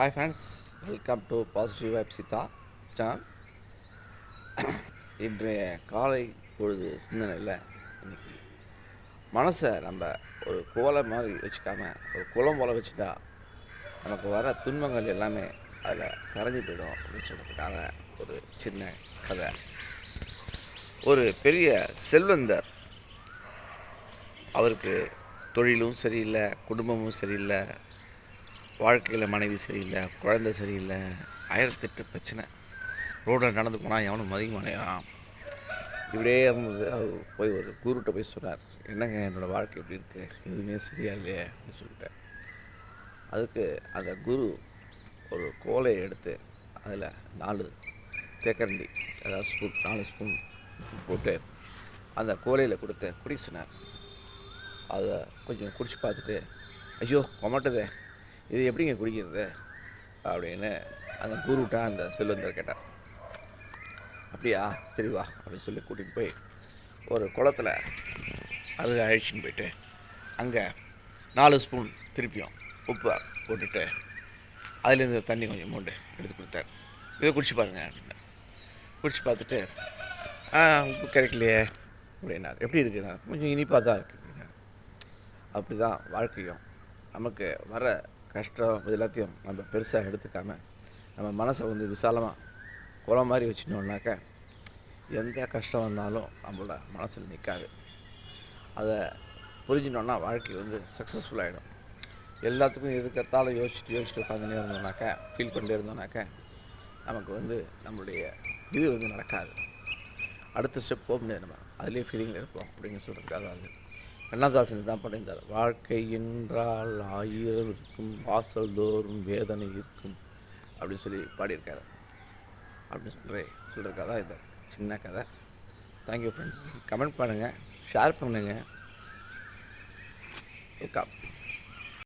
Hi friends welcome to positive vibe Siddha channel இன்றைய காலை பொழுது சிந்தனையில் இன்றைக்கி மனசை நம்ம ஒரு கோலை மாதிரி வச்சுக்காமல் ஒரு குளம் போல வச்சுட்டா நமக்கு வர துன்பங்கள் எல்லாமே அதில் கரைஞ்சி போயிடும் அப்படின்னு சொல்கிறதுக்காக ஒரு சின்ன கதை. ஒரு பெரிய செல்வந்தர் அவருக்கு தொழிலும் சரியில்லை குடும்பமும் சரியில்லை வாழ்க்கையில் மனைவி சரியில்லை குழந்தை சரியில்லை ஆயிரத்தெட்டு பிரச்சனை. ரோட்டில் நடந்து போனால் எவனும் மதிக்க மாட்டேங்கிறான். இப்படியே இருந்தது அவர் போய் ஒரு குருகிட்ட போய் சொன்னார் என்னங்க என்னோடய வாழ்க்கை எப்படி இருக்குது எதுவுமே சரியா இல்லையே? அப்படின்னு சொல்லிட்டேன் அதுக்கு அந்த குரு ஒரு கோலையை எடுத்து அதில் நாலு தேக்கரண்டி அதாவது ஸ்பூன் நாலு ஸ்பூன் போட்டு அந்த கோலையில் கொடுத்து குடிக்க சொன்னார் அதை கொஞ்சம் குடிச்சு பார்த்துட்டு ஐயோ கொமட்டுதே இது எப்படிங்க குடிக்கிறது? அப்படின்னு அந்த குருட்ட அந்த செல்வந்தர் கேட்டார். அப்படியா? சரி வா அப்படின்னு சொல்லி கூட்டிகிட்டு போய் ஒரு குளத்துல அருக அழிச்சின்னு போயிட்டு அங்கே நாலு ஸ்பூன் திருப்பியும் உப்பை போட்டுட்டு அதுலேருந்து தண்ணி கொஞ்சம் மூண்டு எடுத்து கொடுத்தாரு. இதை குடிச்சு பாருங்க அப்படின்னு. குடிச்சு பார்த்துட்டு உப்பு கிடைக்கலையே அப்படின்னார். எப்படி இருக்குண்ணா கொஞ்சம் இனிப்பாக தான் இருக்குது அப்படின்னாரு. அப்படி தான் வாழ்க்கையும் நமக்கு வர கஷ்டம் இது எல்லாத்தையும் நம்ம பெருசாக எடுத்துக்காமல் நம்ம மனசை வந்து விசாலமாக குளம் மாதிரி வச்சுட்டோம்னாக்க எந்த கஷ்டம் வந்தாலும் நம்மளோட மனசில் நிற்காது அதை புரிஞ்சினோன்னா வாழ்க்கை வந்து சக்ஸஸ்ஃபுல்லாகிடும் எல்லாத்துக்கும் எதுக்கத்தாலும் யோசிச்சுட்டு யோசிச்சுட்டு உட்காந்துனே இருந்தோம்னாக்கா ஃபீல் பண்ணிட்டே இருந்தோம்னாக்கா நமக்கு வந்து நம்மளுடைய இது வந்து நடக்காது. அடுத்த ஸ்டெப் போக முடியாது நம்ம அதுலேயே ஃபீலிங்கில் இருப்போம். அப்படின்னு சொல்கிறதுக்காக அது. கண்ணதாசன் தான் படைந்தார். வாழ்க்கை என்றால் ஆயிரம் இருக்கும் வாசல் தோறும் வேதனை இருக்கும் அப்படின்னு சொல்லி பாடியிருக்காரு. அப்படின்னு சொல்லி சொல்கிற கதை இது. சின்ன கதை. தேங்க்யூ ஃப்ரெண்ட்ஸ் கமெண்ட் பண்ணுங்கள் ஷேர் பண்ணுங்கள் வெல்கம்